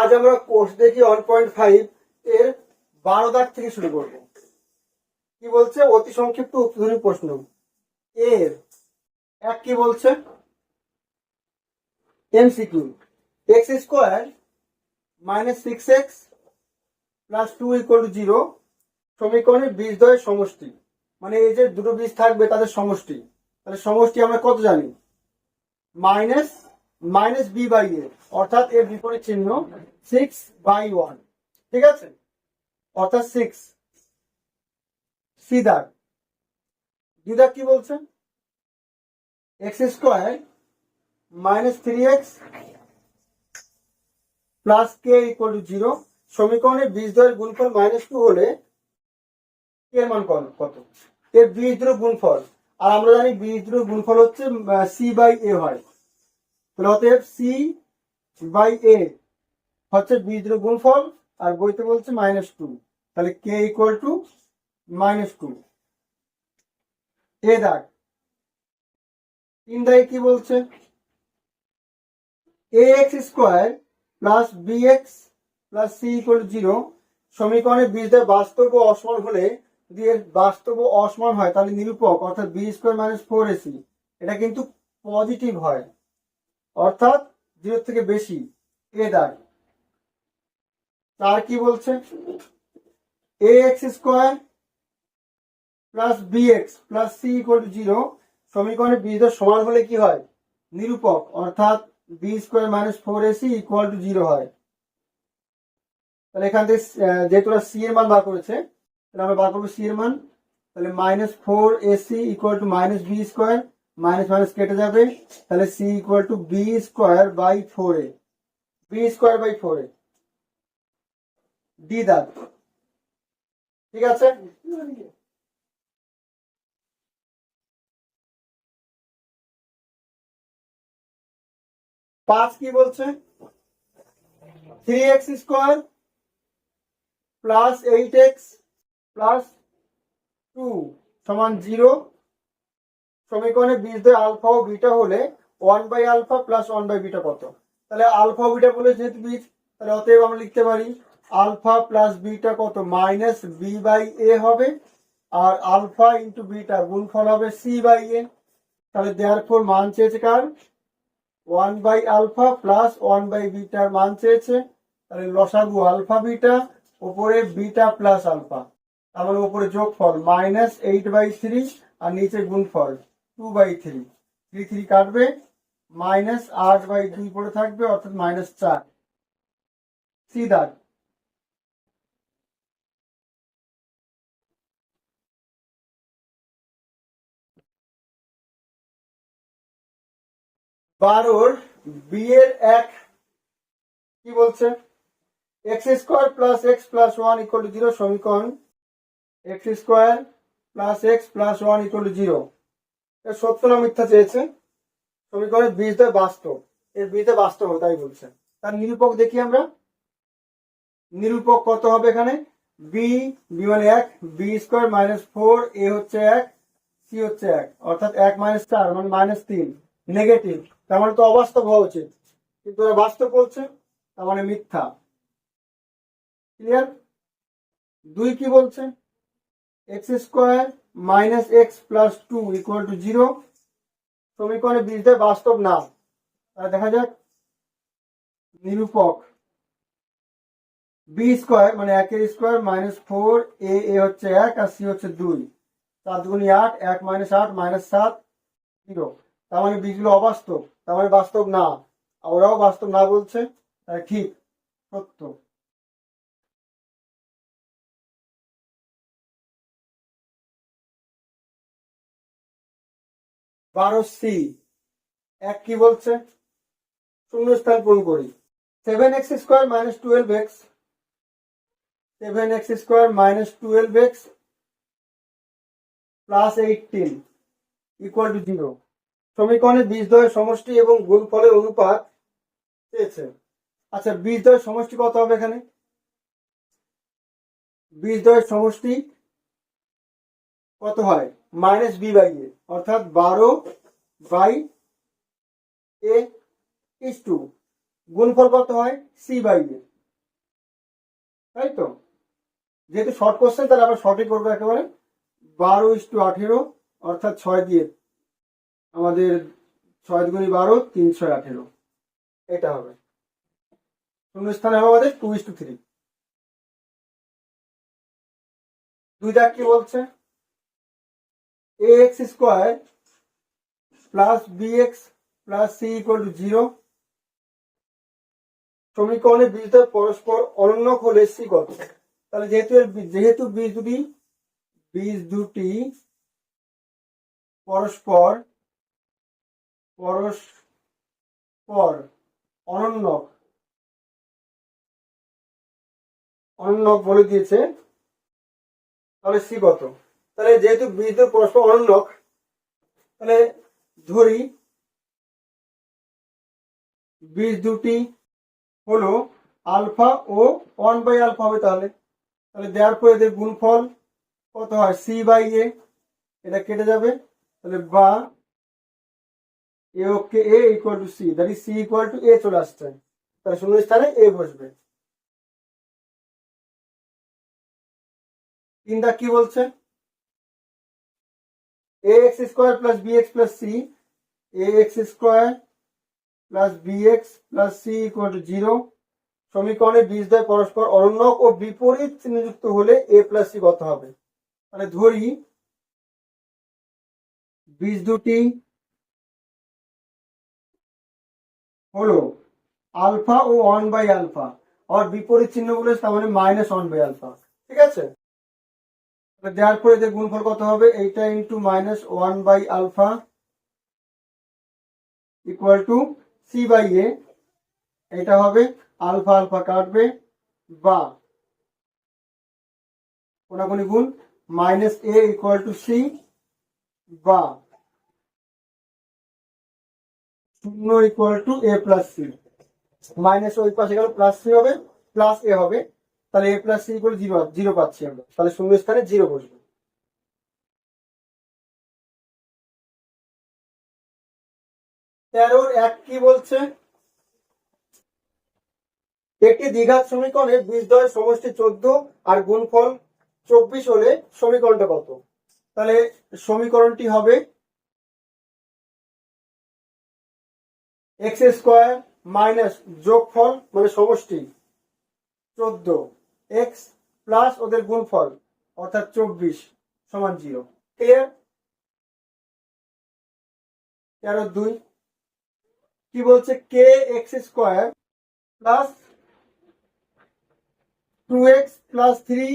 আজ আমরা কোর্স দেখি ওয়ান পয়েন্ট ফাইভ এর বারো দাগ থেকে শুরু করব। কি বলছে? অতি সংক্ষিপ্ত উত্তরী প্রশ্ন। এর এক কি বলছে? MCQ x square minus six x plus two equal to zero সমীকরণের বীজদ্বয়ের সমষ্টি। মানে এই যে দুটো বীজ থাকবে, তাদের সমষ্টি। তাহলে সমষ্টি আমরা কত জানি? Minus minus b by a অর্থাৎ এর বিপরীত চিহ্ন সিক্স বাই ওয়ান ঠিক আছে? অর্থাৎ সিক্স সি দাগ দুই দাগ কি বলছে? X square minus three x plus k equal to zero সমীকরণের বীজদ্বয়ের গুণফল মাইনাস টু হলে এর মান কত- এর বীজদ্র গুণফল, আর আমরা জানি বীজদ্র গুণফল হচ্ছে সি বাই এ হয়। তাহলে অতএব সি বাই এ হচ্ছে বীজদ্র গুণফল আর বইতে বলছে মাইনাস টু তাহলে k equal to minus two এ দাগ তিন দাগে কি বলছে? A x square plus b x plus c equal zero সমীকরণের বীজদ্বয় বাস্তব ও অসমান হলে যদি এর বাস্তব ও অসমান হয়, তাহলে নিরূপক, অর্থাৎ b square minus four ac এটা কিন্তু পজিটিভ হয়। অর্থাৎ জিরো থেকে বেশি, এ দাগ। তার কি বলছে? A x square plus b x plus c equal to zero সমীকরণের বীজদ্বয় সমান হলে কি হয়? নিরূপক, অর্থাৎ b square minus four ac equal to zero হয়। তাহলে এখান থেকে যেহেতু সি এর মান বার করেছে, তাহলে আমরা বার করব সি এর মান। তাহলে minus four ac equal to minus b square minus minus কেটে যাবে, তাহলে c equal to b square by four a b square by four a d দাগ। ঠিক আছে? পাঁচ কি বলছে? Three x square plus eight x plus two সমান জিরো সমীকরণে বীজদ্বয় আলফা ও বিটা হলে one by alpha plus one by beta কত? তাহলে আলফা বিটা বলে যেহেতু বীজ তাহলে অতএব আমরা লিখতে পারি আলফা প্লাস বিটা কত? মাইনাস বি বাই এ হবে, আর আলফা ইন্টু বিটা গুণফল হবে সি বাই এ তাহলে দেয়ার ফোর মান চেয়েছে কার? One by alpha plus one by bitter মান চেয়েছে। তাহলে লসাগু আলফা বিটা ওপরে বিটা প্লাস আলফা তারপরে উপরে যোগফল মাইনাস এইট বাই থ্রি আর নিচে গুণফল। Two by three three three কাটবে মাইনাস আট বাই দুই পড়ে থাকবে, অর্থাৎ মাইনাস চার। সি দাগ বারোর বিয়ের এক, কি বলছে? X square plus x plus one equal to zero সমীকরণ। X square plus x plus one equal to zero সত্য না মিথ্যা চেয়েছে? সমীকরণের বীজটা বাস্তব। এর বীজটা বাস্তব হবে, তাই বলছে। তার নিরূপক দেখি আমরা। নিরূপক কত হবে এখানে? বি বি মানে এক b square minus four a হচ্ছে এক সি হচ্ছে এক। অর্থাৎ এক মাইনাস চার মানে মাইনাস তিন। নেগেটিভ তার মানে তো অবাস্তব হওয়া উচিত। কিন্তু ওরা বাস্তব বলছে, তার মানে মিথ্যা। ক্লিয়ার দুই কি বলছে? X square minus x plus two equal to zero সমীকরণে বীজটা বাস্তব না তাহলে দেখা যাক। নিরূপক। বি স্কোয়ার মানে একের square minus four a a হচ্ছে এক আর সি হচ্ছে দুই। সাত দুগুনি আট, এক মাইনাস আট মাইনাস সাত জিরো তার মানে বীজগুলো অবাস্তব। তার মানে বাস্তব না। ওরাও বাস্তব না বলছে। ঠিক। সত্য। বারো সি। এক কি বলছে? শূন্য স্থান পূরণ করি। Seven x square minus twelve x seven x square minus twelve x plus eighteen equal to zero সমীকরণে বীজদ্বয়ের সমষ্টি এবং গুণফলের অনুপাত চেয়েছে আচ্ছা বীজদ্বয়ের সমষ্টি কত হবে এখানে? বীজদ্বয়ের সমষ্টি কত হয়? মাইনাস বি বাই অর্থাৎ বারো বাই এ ইস টু গুণফল কত হয়? সি বাই এ তাই তো? যেহেতু শর্ট কোশ্চেন তাহলে আমরা শর্টই করব একেবারে। বারো ইস টু আঠেরো, অর্থাৎ ছয় দিয়ে আমাদের ছয় দুগুণি বারো, তিন ছয় আঠেরো। এটা হবে। শূন্য স্থানে হবে আমাদের টু ইস টু থ্রি দুই দাগ কি বলছে? A x square plus b x plus c equal to zero সমীকরণে বীজদ্বয় পরস্পর অনন্য হলে সি কত? তাহলে যেহেতু বীজ- যেহেতু বীজ দুটি বীজ দুটি পরস্পর পরস্পর অনন্য অনন্য বলে দিয়েছে, তাহলে সি কত? তাহলে যেহেতু দুটি পরস্পর অনন্য তাহলে ধরি বীজ দুটি হলো আলফা ও ওয়ান বাই আলফা হবে তাহলে। তাহলে দেওয়ার পরে এদের গুণফল কত হয়? সি বাই এ, এটা কেটে যাবে। তাহলে বা a okay a equal to c that is c equal to a চলে আসছে। তাহলে শূন্য স্থানে এ বসবে। তিন দাগ কি বলছে? X square plus b x plus c a x square plus c equal to zero সমীকরণে বীজদ্বয় পরস্পর অরণ্যক ও বিপরীত চিহ্নযুক্ত হলে এ প্লাস সি কত হবে। মানে ধরি, বীজ দুটি হলো আলফা ও ওয়ান বাই আলফা আর বিপরীত চিহ্নগুলো তার মানে মাইনাস ওয়ান বাই আলফা ঠিক আছে? দেওয়ার পরে এদের গুণফল কত হবে? এইটা into minus one by alpha equal to c by a এটা হবে আলফা আলফা কাটবে বা কোনাকুনি গুণ minus a equal to c বা শূন্য equal to a plus c minus ওই পাশে গেল প্লাস সি হবে প্লাস এ হবে। তাহলে a plus equal zero zero পাচ্ছি আমরা। তাহলে শূন্য স্থানে জিরো বসবে। তেরোর এক কি বলছে? একটি দ্বিঘাত সমীকরণে বীজদ্বয়ের সমষ্টি চোদ্দ আর গুণফল চব্বিশ হলে সমীকরণটা কত? তাহলে সমীকরণটি হবে এক্স স্কোয়ার মাইনাস যোগফল মানে সমষ্টি চোদ্দ। এক্স প্লাস ওদের গুণফল, অর্থাৎ চব্বিশ সমান জিরো ক্লিয়ার তেরো দুই। কি বলছে? K x square plus two x plus three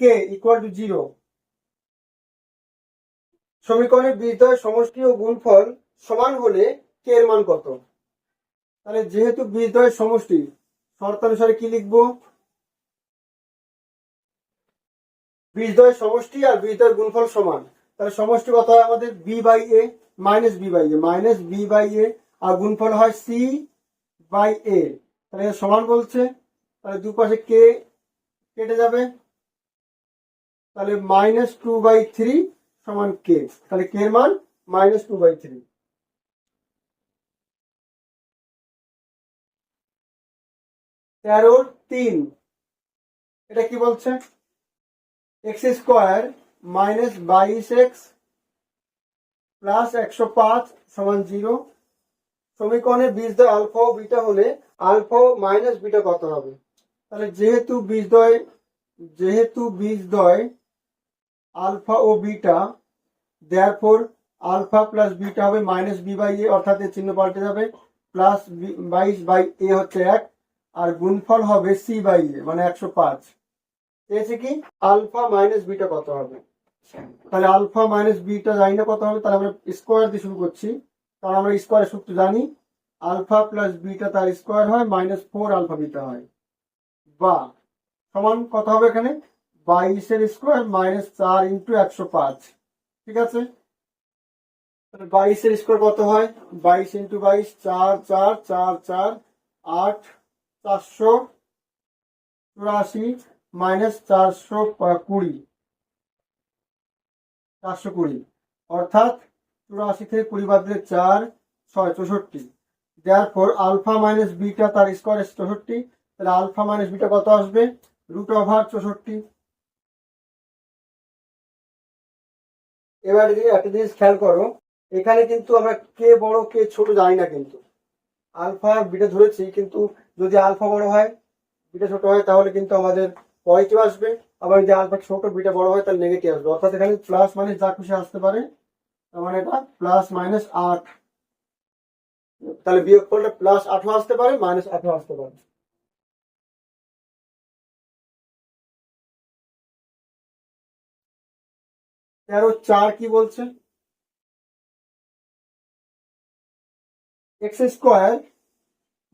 k equal to zero সমীকরণের বীজদ্বয় সমষ্টি ও গুণফল সমান হলে কে এর মান কত? তাহলে যেহেতু বীজদ্বয়ের সমষ্টি, শর্তানুসারে কি লিখব? বীজদ্বয়ের সমষ্টি আর বীজদ্বয়ের গুণফল সমান। তাহলে সমষ্টি কত হয় আমাদের? B by a minus b by a. Minus b by a আর গুণফল হয় সি বাই এ। তাহলে সমান বলছে। তাহলে দুপাশে কে কেটে যাবে? তাহলে মাইনাস টু বাই থ্রি সমান কে? তাহলে কে মান? Minus two by three. তেরো তিন। এটা কি বলছে? এক্স স্কোয়ার মাইনাস বাইশ এক্স প্লাস একশো পাঁচ সমান জিরো। সমীকরণে বীজদ্বয় আলফা ও বিটা হলে আলফা ও মাইনাস বিটা কত হবে? তাহলে যেহেতু বীজদ্বয় যেহেতু বীজদ্বয় আলফা ও beta therefore alpha plus beta হবে মাইনাস বি বাই এ, অর্থাৎ এর চিহ্ন পাল্টে যাবে। প্লাস বাইশ বাই এ হচ্ছে এক, আর গুণফল হবে সি বাই এ মানে একশো পাঁচ। পেয়েছে কি? আলফা মাইনাস বিটা কত হবে? তাহলে আলফা মাইনাস বিটা জানি না কত হবে, তাহলে আমরা স্কোয়ার দিয়ে শুরু করছি। কারণ আমরা স্কোয়ারের সূত্র জানি। আলফা প্লাস বিটা তার স্কোয়ার হয়, মাইনাস ফোর আলফা বিটা হয়। বা, সমান কত হবে এখানে? বাইশের স্কোয়ার মাইনাস চার ইন্টু একশো পাঁচ। ঠিক আছে? বাইশের স্কোয়ার কত হয়? বাইশ ইন্টু বাইশ, চার চার চার চার, আট, চারশো চুরাশি মাইনাস চারশো কুড়ি চারশো কুড়ি, অর্থাৎ চুরাশি থেকে কুড়ি বাদ দিলে চার, ছয়, চৌষট্টি। Therefore alpha minus beta তার স্কোয়ার চৌষট্টি, তাহলে আলফা মাইনাস বিটা কত আসবে? রুট ওভার চৌষট্টি। এবার যদি একটা জিনিস খেয়াল করো, এখানে কিন্তু আমরা কে বড়, কে ছোট জানি না কিন্তু। আলফা বিটা ধরেছি, কিন্তু যদি আলফা বড় হয় বিটা ছোট হয়, তাহলে কিন্তু আমাদের পজিটিভ আসবে, আবার যদি আলফা ছোট, বিটা বড় হয়, তাহলে নেগেটিভ আসবে। অর্থাৎ এখানে প্লাস মাইনাস যা খুশি আসতে পারে, তার মানে এটা প্লাস মাইনাস আট। তাহলে বিয়োগ করলে প্লাস আঠারো আসতে পারে মাইনাস আঠারো আসতে পারে। তেরো চার কি বলছে? এক্স স্কোয়ার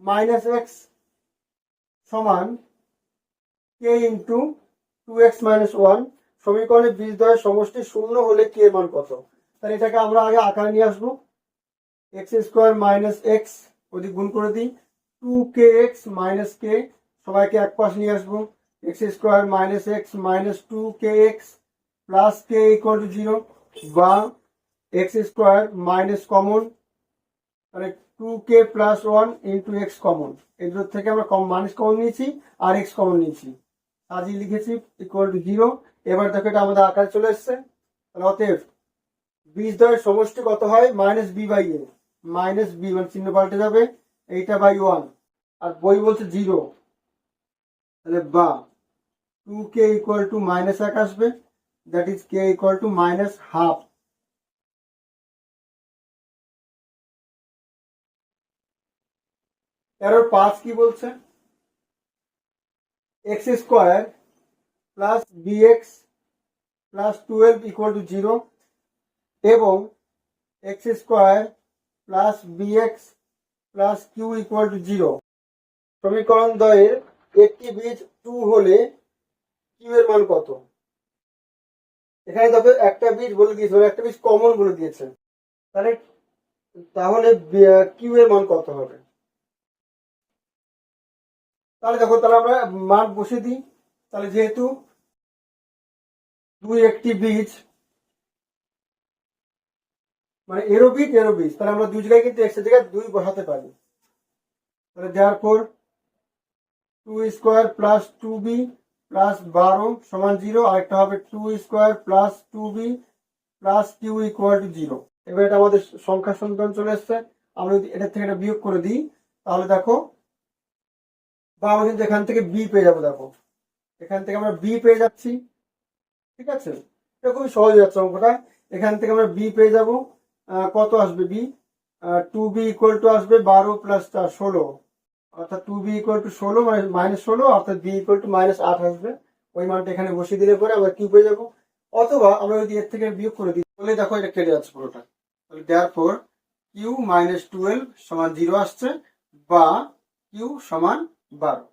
মাইনাস এক্স সমান k into two x minus one সমীকরণে বীজ দ্বয়ের সমষ্টি শূন্য হলে কে মান কত? তাহলে এটাকে আমরা আগে আকার নিয়ে আসব। এক্স স্কোয়ার মাইনাস এক্স ওদিক গুণ করে দিই। Two k x minus k সবাইকে এক পাশ নিয়ে আসব। X square minus x minus two k x plus k equal to zero বা এক্স স্কোয়ার মাইনাস কমন মানে two k plus one into x common এগুলোর থেকে আমরা কম মাইনাস কমন নিয়েছি আর এক্স কমন নিয়েছি। সাজিয়ে লিখেছি ইকুয়াল টু জিরো এবার দেখো এটা আমাদের আকারে চলে এসছে। অতএব বীজ দ্বয়ের সমষ্টি কত হয়? Minus b by a minus b মানে চিহ্ন পাল্টে যাবে। এইটা বাই ওয়ান আর বই বলছে জিরো তাহলে বা। Two k equal to minus এক আসবে। That is k equal to minus half তেরোর পাঁচ কি বলছে? X square plus b x plus twelve equal to zero এবং x square plus b x plus q equal to zero সমীকরণ দ্বয়ের একটি বীজ টু হলে কিউ এর মান কত? এখানে দেখো একটা বীজ বলে দিয়েছে একটা বীজ কমন বলে দিয়েছে। তাহলে তাহলে কিউ এর মান কত হবে? তাহলে দেখো, তাহলে আমরা মান বসে দিই। তাহলে যেহেতু দুই একটি বীজ মানে এরো বীজ এরো বীজ, তাহলে আমরা দুই জায়গায় কিন্তু এর জায়গায় দুই বসাতে পারি। তাহলে দেওয়ার পর two square plus two b plus বারো সমান জিরো আরেকটা হবে two square plus two b plus q equal to zero এবার এটা আমাদের সংখ্যা সমীকরণ চলে এসছে। আমরা যদি এটা থেকে এটা বিয়োগ করে দিই, তাহলে দেখো বা আমরা কিন্তু এখান থেকে বি পেয়ে যাব, দেখো। এখান থেকে আমরা বি পেয়ে যাচ্ছি, ঠিক আছে? এটা খুবই সহজ যাচ্ছে অঙ্কটা। এখান থেকে আমরা বি পেয়ে যাব কত আসবে b two b equal to আসবে বারো প্লাস চার, ষোলো। অর্থাৎ টু বি ইকুয়াল টু ষোলো মানে মাইনাস ষোলো, অর্থাৎ বি ইকুয়াল টু মাইনাস আট আসবে। ওই মানটা এখানে বসিয়ে দিলে পরে আমরা কিউ পেয়ে যাব? অথবা আমরা যদি এর থেকে বিয়োগ করে দিই, তাহলে দেখো এটা কেটে যাচ্ছে পুরোটা। তাহলে দেওয়ার পর কিউ মাইনাস টুয়েলভ সমান জিরো আসছে, বা কিউ সমান বারো